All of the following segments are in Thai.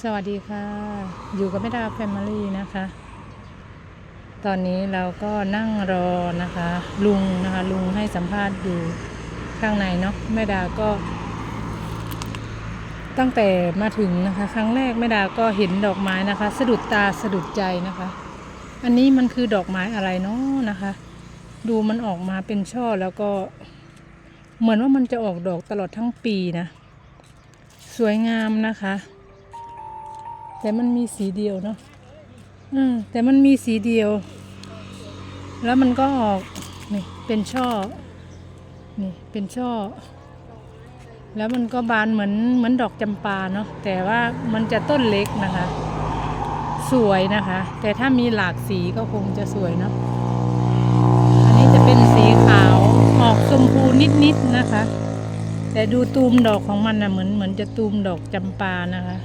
สวัสดีค่ะ อยู่กับแม่ดาแฟมิลี่นะคะ ตอนนี้เราก็นั่งรอนะคะ ลุงนะคะ ลุงให้สัมภาษณ์อยู่ข้างในเนาะแม่ดาก็ ตั้งแต่มาถึงนะคะ ครั้งแรกแม่ดาก็เห็นดอกไม้นะคะ สะดุดตาสะดุดใจนะคะ อันนี้มันคือดอกไม้อะไรเนาะนะคะ ดูมันออกมาเป็นช่อแล้วก็ เหมือนว่ามันจะออกดอกตลอดทั้งปีนะ สวยงามนะคะ แต่มันมีสีเดียวเนาะอืมแต่มันมีสีเดียว แล้วมันก็ออกนี่เป็นช่อ นี่เป็นช่อ แล้วมันก็บานเหมือนเหมือนดอกจำปาเนาะแต่ว่ามันจะต้นเล็กนะคะ สวยนะคะ แต่ถ้ามีหลากสีก็คงจะสวยเนาะอันนี้จะเป็นสีขาวออกชมพูนิดๆนะคะ แต่ดูตูมดอกของมันนะเหมือนเหมือนจะตูมดอกจำปานะคะ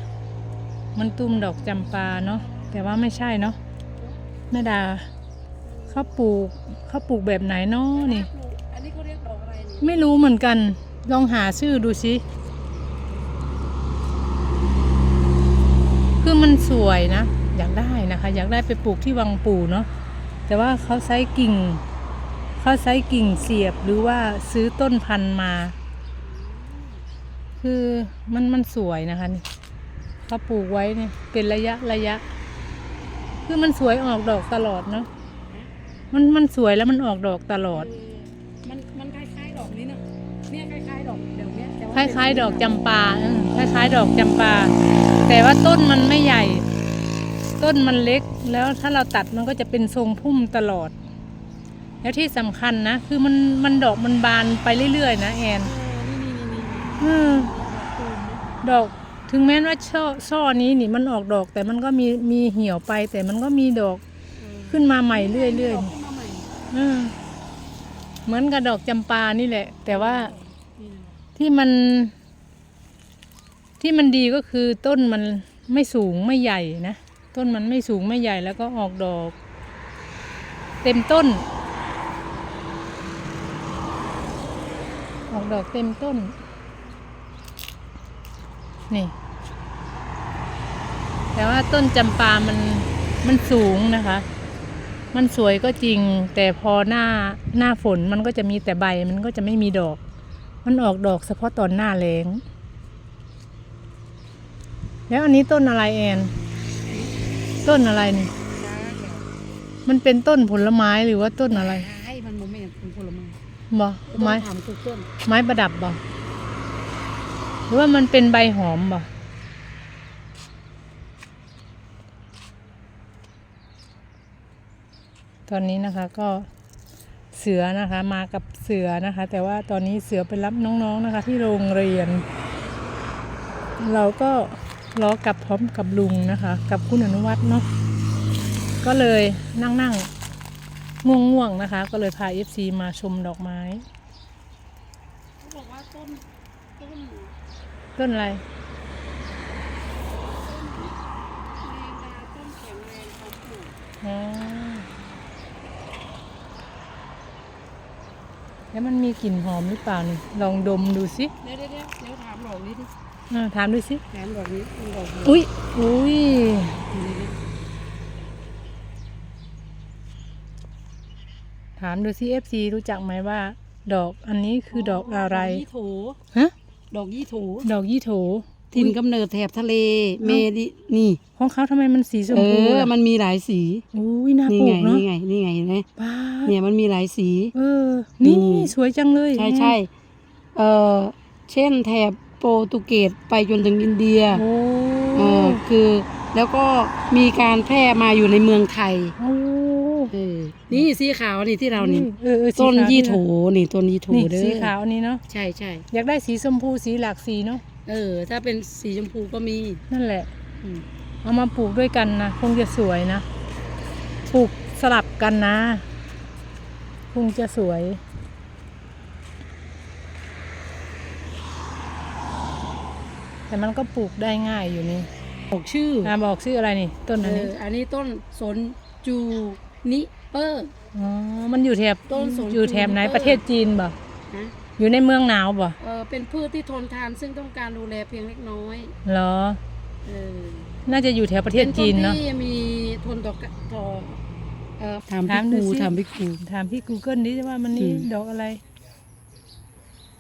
มันตูมดอกจำปาเนาะแต่ว่าไม่ใช่เนาะแม่ดาเขาปลูกเขาปลูกแบบไหนเนาะนี่ อันนี้เขาเรียกดอกอะไรนี่ไม่รู้เหมือนกัน ลองหาชื่อดูสิคือมันสวยนะ อยากได้นะคะ อยากได้ไปปลูกที่วังปู่เนาะแต่ว่าเขาใช้กิ่งเขาใช้กิ่งเสียบหรือว่าซื้อต้นพันธุ์มา คือมันมันสวยนะคะนี่ เขาปลูกไว้เนี่ยเป็นระยะระยะ คือมันสวยออกดอกตลอดเนาะมันมันสวยแล้วมันออกดอกตลอดเออมันมันคล้ายๆดอกนี้เนอะเนี่ยคล้ายๆดอกเดี๋ยวเนี้ยแต่คว่าล้ายๆ ดอกจำปาเออคล้ายๆ ดอกจำปา แต่ว่าต้นมันไม่ใหญ่ ต้นมันเล็กแล้วถ้าเราตัดมันก็จะเป็นทรงพุ่มตลอด แล้วที่สำคัญนะ คือมันมันดอกมันบานไปเรื่อยๆนะแอนเออนี่นี่นี่นี่เออตูมนะดอก ถึงแม้ว่าช่อช่อนี้นี่มันออกดอก แต่มันก็มีมีเหี่ยวไป แต่มันก็มีดอกเออขึ้นมาใหม่เรื่อยๆดนี่อกขึ้นมาใหม่เออเหมือนกับดอกจำปานี่แหละ แต่ว่านี่นะที่มัน ที่มันดีก็คือต้นมันไม่สูงไม่ใหญ่นะ ต้นมันไม่สูงไม่ใหญ่แล้วก็ออกดอก เต็มต้น ออกดอกเต็มต้น นี่ แต่ว่าต้นจำปามันมันสูงนะคะ มันสวยก็จริง แต่พอหน้าหน้าฝนมันก็จะมีแต่ใบมันก็จะไม่มีดอก มันออกดอกเฉพาะตอนหน้าแล้ง แล้วอันนี้ต้นอะไรแอน ต้นอะไรนี่จ้าเดี๋ยวมันเป็นต้นผลไม้หรือว่าต้นอะไรให้มันโมเมนต์เป็นผลไม้บ่ต้องไม้ถามกูเกิลไม้ประดับบ่ หรือว่ามันเป็นใบหอมบ่ตอนนี้นะคะก็เสือนะคะมากับเสือนะคะ แต่ว่าตอนนี้เสือไปรับน้องๆนะคะ ที่โรงเรียน เราก็ล้อกลับพร้อมกับลุงนะคะ กับคุณอนุวัฒน์เนาะก็เลยนั่งนั่งง่วงง่วงๆนะคะ ก็เลยพาเอฟซีมาชมดอกไม้เขาบอกว่าต้นต้น ต้นอะไรแมงดาต้นแข็งแรงเขาปลูกอ๋อแล้วมันมีกลิ่นหอมหรือเปล่านี่ลองดมดูสิเดี๋ยวเดี๋ยวเดี๋ยวเดี๋ยวถามดอกนี้ดิอ่าถามดูสิถามดอกนี้มันดอกนี้อุ้ยอุ้ยอยู่ในนี้ถามดูสิเอฟซีรู้จักไหมว่า ดอกอันนี้คือดอกอะไรดอกยี่โถฮะ ดอกยี่โถดอกยี่โถถิ่นอุ๊ยกำเนิดแถบทะเล เมดินี่ ของเขาทำไมมันสีชมเอพูอ ล่ะมันมีหลายสี อุ้ยน่านี่ปลูไง กเนาะนี่ไง นี่ไงเห็นไหมป้าดเนี่ยมันมีหลายสี เออ นี่นี่ สวยจังเลยใช่ใช่เออเช่นแถบโปรตุเกสไปจนถึงอินเดียโอ้เออคือแล้วก็มีการแพร่มาอยู่ในเมืองไทย โอ้ เออนี่สีขาวนี่ที่เรานี่ เออเออสีต้นขาวยี่นี่โถนะนี่ต้นยี่โถนี่เด้อสีขาวอันนี้เนาะใช่ใช่อยากได้สีชมพูสีหลากสีเนาะเออ ถ้าเป็นสีชมพูก็มีนั่นแหละ อืมเอามาปลูกด้วยกันนะคงจะสวยนะปลูกสลับกันนะคงจะสวย แต่มันก็ปลูกได้ง่ายอยู่นี่บอกชื่ออ่าบอกชื่ออะไรนี่ ต้นเออันนี้ออันนี้ต้นสนจู นิเปอร์ อ๋อ มันอยู่แถบต้นสนอยู่แถบไหนจูนิเปอร์ประเทศจีนบ่นะอยู่ในเมืองหนาวบ่เออเป็นพืชที่ทนทานซึ่งต้องการดูแลเพียงเล็กน้อยเหรอ เออน่าจะอยู่แถวประเทศจีนเนาะ ป็ต้ที่มีทนต่อต่อเอ่อถามถามพี่ดูครูสิ ถามพี่ครู ถามพี่ Google ดิว่ามันนี่อืม ดอกอะไร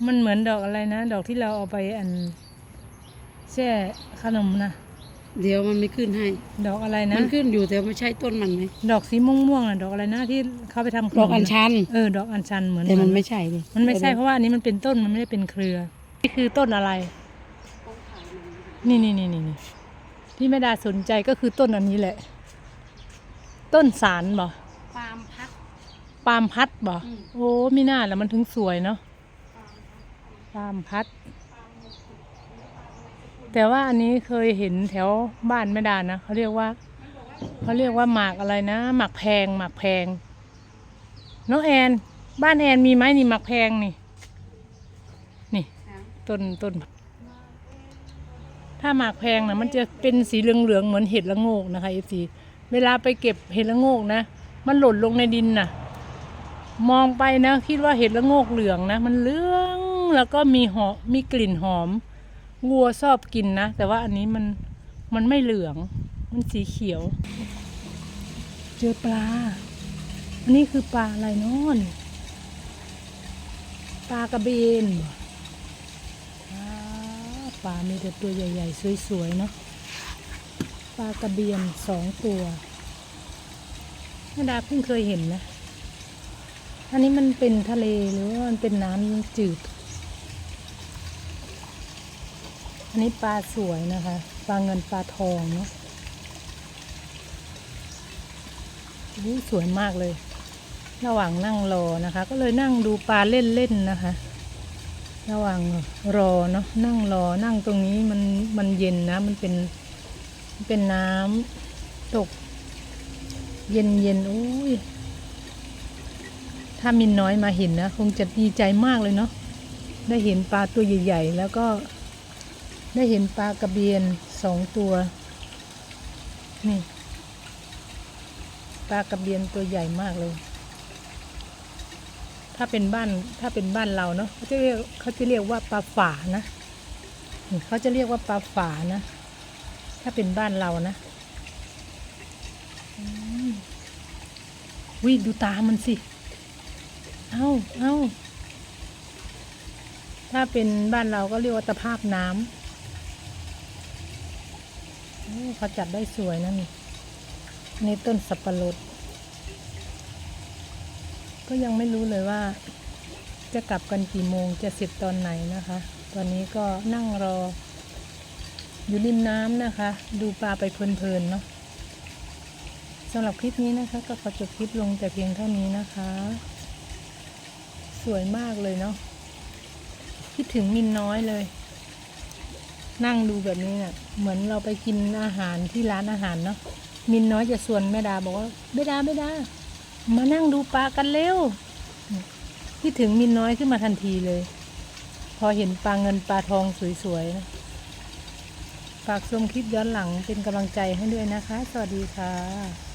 มันเหมือนดอกอะไรนะ ดอกที่เราเอาไปอันแช่ขนมนะ เดี๋ยวมันไม่ขึ้นให้ ดอกอะไรนะ มันขึ้นอยู่แต่ไม่ใช่ต้นมันไหมดอกสีม่วงๆน่ะดอกอะไรนะที่เขาไปทำขนมดอกอัญชัน เออดอกอัญชันเหมือนแต่มันไม่ใช่เลยมันไม่ใช่เพราะว่าอันนี้มันเป็นต้นมันไม่ได้เป็นเครือ นี่คือต้นอะไร นี่นี่นี่นี่นี่ที่แม่ดาสนใจก็คือต้นอันนี้แหละ ต้นสารบ่ปาล์มพัดปาล์มพัดบ่อืมโอ้ไม่น่าแล้วมันถึงสวยเนาะปาล์มพัด แต่ว่าอันนี้เคยเห็นแถวบ้านแม่ดานะเขาเรียกว่าเขาเรียกว่าหมากอะไรนะหมากแพงหมากแพงน้องแอนบ้านแอนมีไหมนี่หมากแพงนี่ นี่ต้นต้นถ้าหมากแพงนะมันจะเป็นสีเหลืองๆเหมือนเห็ดละโงกนะคะเอซีเวลาไปเก็บเห็ดละโงกนะ มันหล่นลงในดินน่ะมองไปนะ คิดว่าเห็ดละโงกเหลืองนะ มันเหลืองแล้วก็มีหอมมีกลิ่นหอม วัวชอบกินนะ แต่ว่าอันนี้มันมันไม่เหลือง มันสีเขียว เจอปลา อันนี้คือปลาอะไรนาะนี่ปลากระเบนปลามีแต่ตัวใหญ่ ๆ สวยๆเนาะปลากระเบียนสองตัวแม่ดาเพิ่งเคยเห็นนะ อันนี้มันเป็นทะเลหรือว่ามันเป็นน้ำจืด อั นนี้ปลาสวยนะคะ ปลาเงินปลาทองเนาะสวยมากเลย ระหว่างนั่งรอนะคะ ก็เลยนั่งดูปลาเล่นๆนะคะ ระหว่างรอเนาะนั่งรอนั่งตรงนี้มันมันเย็นนะ มันเป็นมันเป็นน้ำตก เย็นเย็นโอ้ยถ้ามินน้อยมาเห็นนะ คงจะดีใจมากเลยเนาะได้เห็นปลาตัวใหญ่ ๆ แล้วก็ ได้เห็นปลากระเบียนสองตัว นี่ปลากระเบียนตัวใหญ่มากเลย ถ้าเป็นบ้านถ้าเป็นบ้านเราเนาะเขาจะเรียกเขาจะเรียกว่าปลาฝานะเขาจะเรียกว่าปลาฝานะ ถ้าเป็นบ้านเรานะอืมวิดูตามันสิ เอาเอาถ้าเป็นบ้านเราก็เรียกว่าตะภาพน้ำ เขาจัดได้สวยนะนี่นนี่ต้นสับปะรด ก็ยังไม่รู้เลยว่า จะกลับกันกี่โมงจะเสร็จตอนไหนนะคะ ตอนนี้ก็นั่งรอ อยู่ริมน้ำนะคะ ดูปลาไปเพลินๆเนาะสำหรับคลิปนี้นะคะ ก็ขอจบคลิปลงแต่เพียงเท่านี้นะคะ สวยมากเลยเนาะคิดถึงมินน้อยเลย นั่งดูแบบนี้เนะ่ะ เหมือนเราไปกินอาหารที่ร้านอาหารเนาะมินน้อยจะชวนแม่ดาบอกว่าแม่ดาแม่ดา มานั่งดูปลากันเร็วคิดถึงมินน้อยขึ้นมาทันทีเลย พอเห็นปลาเงินปลาทองสวยๆนะฝากชมคลิปย้อนหลังเป็นกำลังใจให้ด้วยนะคะ สวัสดีค่ะ